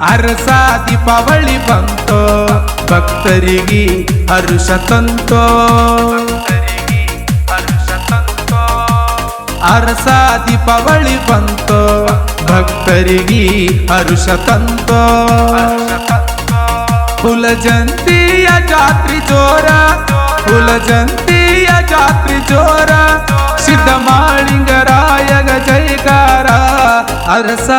ಅರಸ ದೀಪಾವಳಿ ಬಂತೋ, ಭಕ್ತರಿಗೆ ಹರುಷ ತಂತೋ. ಅರಸ ದೀಪಾವಳಿ ಬಂತೋ, ಭಕ್ತರಿಗೆ ಹರುಷ ತಂತೋ. ಹುಲಜಂತಿಯ ಜಾತ್ರಿ ಜೋರ ಹುಲಜಂತಿಯ ಜಾತ್ರಿ ಜೋರ. ಸಿದ್ಧ ಮಾಳಿಂಗರಾಯಗ ಜೈಕಾರ ಅರಸ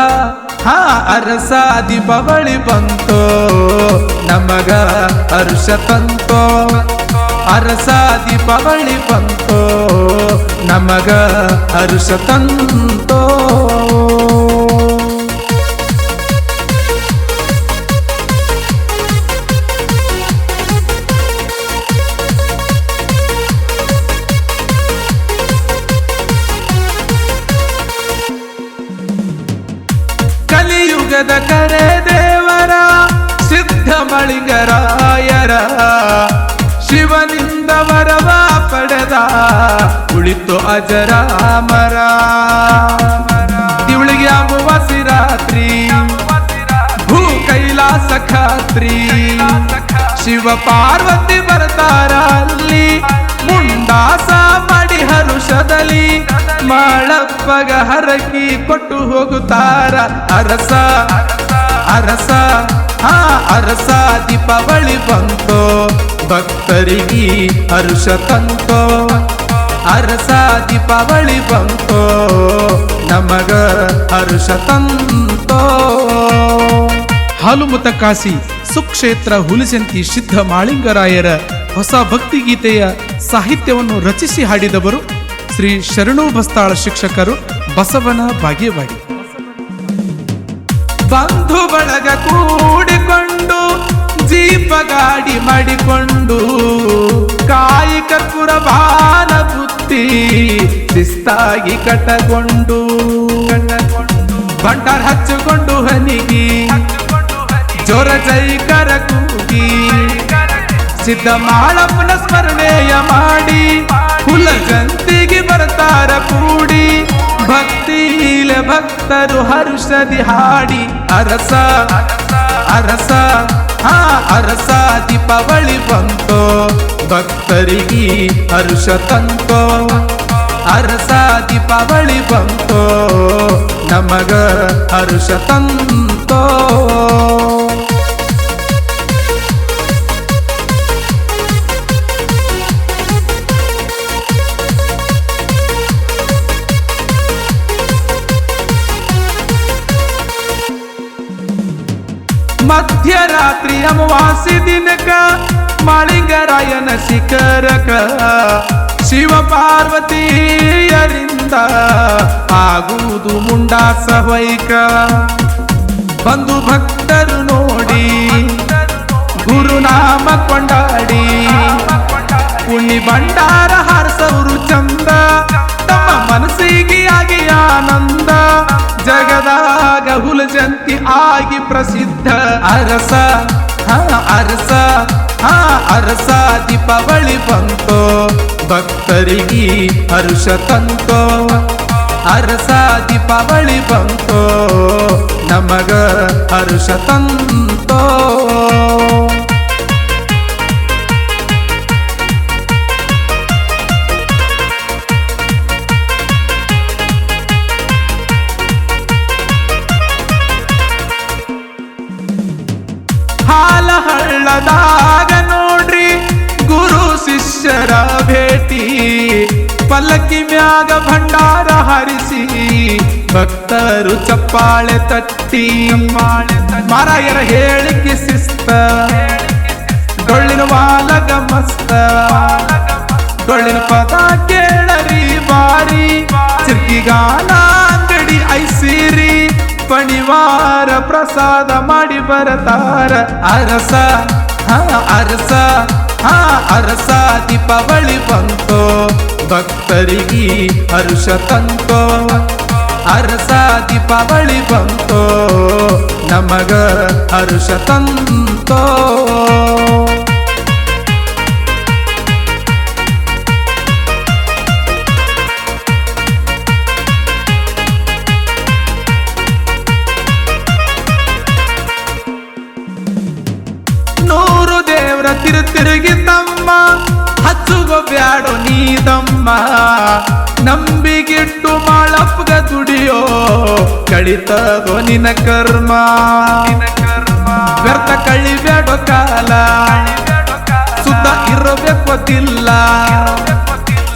ಹಾ ಅರಸಾದಿ ಬವಳಿ ಬಂತೋ ನಮಗ ಹರುಷ ತಂತೋ. ಅರಸಾದಿ ಬವಳಿ ಬಂತೋ ನಮಗ ಹರುಷ ತಂತೋ. ಕಲಿಯುಗದ ಕರೆ ದೇವರ, ಸಿದ್ಧ ಮಳಿಂಗರಾಯರ ಶಿವನಿಂದ ವರವ ಪಡೆದ, ಉಳಿತು ಅಜರಾಮರ ತಿವಳಿಗೆ ಅಮಾವಾಸಿ ಸಿರಾತ್ರಿ ಭೂ ಕೈಲಾಸ ಖಾತ್ರಿ. ಶಿವ ಪಾರ್ವತಿ ಬರ್ತಾರ ಅಲ್ಲಿ ಮಾಳಪ್ಪಗ ಹರಕಿ ಕೊಟ್ಟು ಹೋಗುತ್ತಾರ. ಅರಸ ಅರಸ, ಹಾ ಅರಸ ದೀಪಾವಳಿ ಬಂತೋ, ಭಕ್ತರಿಗೆ ಹರುಷ ತಂತೋ. ಅರಸ ದೀಪಾವಳಿ ಬಂತೋ, ನಮಗ ಹರುಷ ತಂತೋ. ಹಾಲುಮತ ಕಾಸಿ ಸುಕ್ಷೇತ್ರ ಹುಲಿಸಂತಿ ಸಿದ್ಧ ಮಾಳಿಂಗರಾಯರ ಹೊಸ ಭಕ್ತಿಗೀತೆಯ ಸಾಹಿತ್ಯವನ್ನು ರಚಿಸಿ ಹಾಡಿದವರು ಶ್ರೀ ಶರಣು ಬಸ್ತಾಳ ಶಿಕ್ಷಕರು ಬಸವನ ಬಾಗೇವಾಡಿ ಬಂಧು ಬಳಗ ಕೂಡಿಕೊಂಡು ಜೀಪ ಗಾಡಿ ಮಾಡಿಕೊಂಡು, ಕಾಯಿಕ ಕುರಬಾನ ಬುತ್ತಿ ಶಿಸ್ತಾಗಿ ಕಟಗೊಂಡು ಬಂಟರ್ ಹಚ್ಚಿಕೊಂಡು ಹನಿಗಿ, ಜೋರ ಜೈಕರ ಕೂಗಿ ಸಿದ್ಧ ಮಾಳಪ್ಪನ ಸ್ಮರಣೆಯ ಭಕ್ತರು ಹರುಷದಿ ಹಾಡಿ, ಅರಸ ಅರಸ, ಹಾ ಅರಸ ದೀಪಾವಳಿ ಬಂತೋ, ಭಕ್ತರಿಗೆ ಹರುಷ ತಂತೋ ಅರಸ ದೀಪಾವಳಿ ಬಂತೋ, ನಮಗ ಹರುಷ ತಂತೋ. ಮಧ್ಯರಾತ್ರಿ ಅಮಾವಾಸ್ಯ ದಿನಕ ಮಾಳಿಂಗರಾಯನ ಶಿಖರಕ ಶಿವ ಪಾರ್ವತಿಯರಿಂದ ಆಗುವುದು ಮುಂಡಾಸ ವೈಕ ಬಂದು ಭಕ್ತರು ನೋಡಿ ಗುರುನಾಮ ಕೊಂಡಾಡಿ. ಉಣ್ಣಿ ಭಂಡಾರ ಹಾರಸವರು ಹುಲಜಂತಿ ಆಗಿ ಪ್ರಸಿದ್ಧ ಅರಸ ಅರಸ, ಹಾ ಅರಸ ದೀಪಾವಳಿ ಬಂತೋ ಭಕ್ತರಿಗೆ ಹರುಷ ತಂತೋ ಅರಸ ದೀಪಾವಳಿ ಬಂತೋ ನಮಗ ಹರುಷ ತಂತೋ ಹಳ್ಳದಾಗ ನೋಡ್ರಿ ಗುರು ಶಿಷ್ಯರ ಭೇಟಿ. ಪಲ್ಲಕ್ಕಿ ಮ್ಯಾಗ ಭಂಡಾರ ಹರಿಸಿ, ಭಕ್ತರು ಚಪ್ಪಾಳೆ ತಟ್ಟಿ. ಮಾರಾಯರ ಹೇಳಿಕೆ ಶಿಸ್ತ. ಡೊಳ್ಳಿನ ವಾಲಗ ಮಸ್ತ. ಡೊಳ್ಳಿನ ಪದ ಕೇಳರಿ ಬಾರಿ. ಚಿರ್ಕಿಗಾನ ಅಂಗಡಿ ಐಸಿರಿ. ಪಣಿವಾರ ಪ್ರಸಾದ ಮಾಡಿ ಬರತಾರ ಅರಸ. ಹಾ, ಅರಸ ಹಾ ಅರಸ ದೀಪಾವಳಿ ಬಂತೋ, ಭಕ್ತರಿಗೆ ಹರುಷ ತಂತೋ. ಅರಸ ದೀಪಾವಳಿ ಬಂತೋ, ನಮಗ ಹರುಷ ತಂತೋ. ತಿರುಗಿ ತಮ್ಮ ಬ್ಯಾಡು ನೀದಮ್ಮ. ನಂಬಿಗಿಟ್ಟು ಮಾಳಪ್ಪಗ ದುಡಿಯೋ ಕಳಿತದೋ ನಿನ ಕರ್ಮ. ವ್ಯರ್ಥ ಬ್ಯಾಡ ಕಾಲ. ಸುದ್ದ ಇರಬೇಕು ಗೊತ್ತಿಲ್ಲ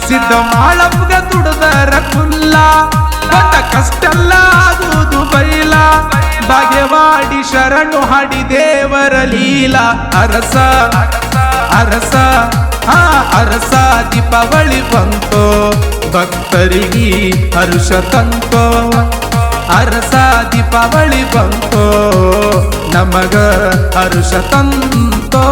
ಸಿದ್ಧ ಮಾಳಪ್ಪಗ ದುಡದರ ಕುಲ್ಲ. ಬಂದ ಕಷ್ಟಲ್ಲ ಆಗುವುದು ಬೈಲ. ಬಾಗೆವಾಡಿ ಶರಣು ಹಾಡಿ ದೇವರ ಲೀಲಾ. ಅರಸ. ಅರಸ ಆ ಅರಸ ದೀಪಾವಳಿ ಬಂತೋ ಭಕ್ತರಿಗೆ ಹರುಷ ತಂತೋ. ಅರಸ ದೀಪಾವಳಿ ಬಂತೋ ನಮಗ ಹರುಷ ತಂತೋ.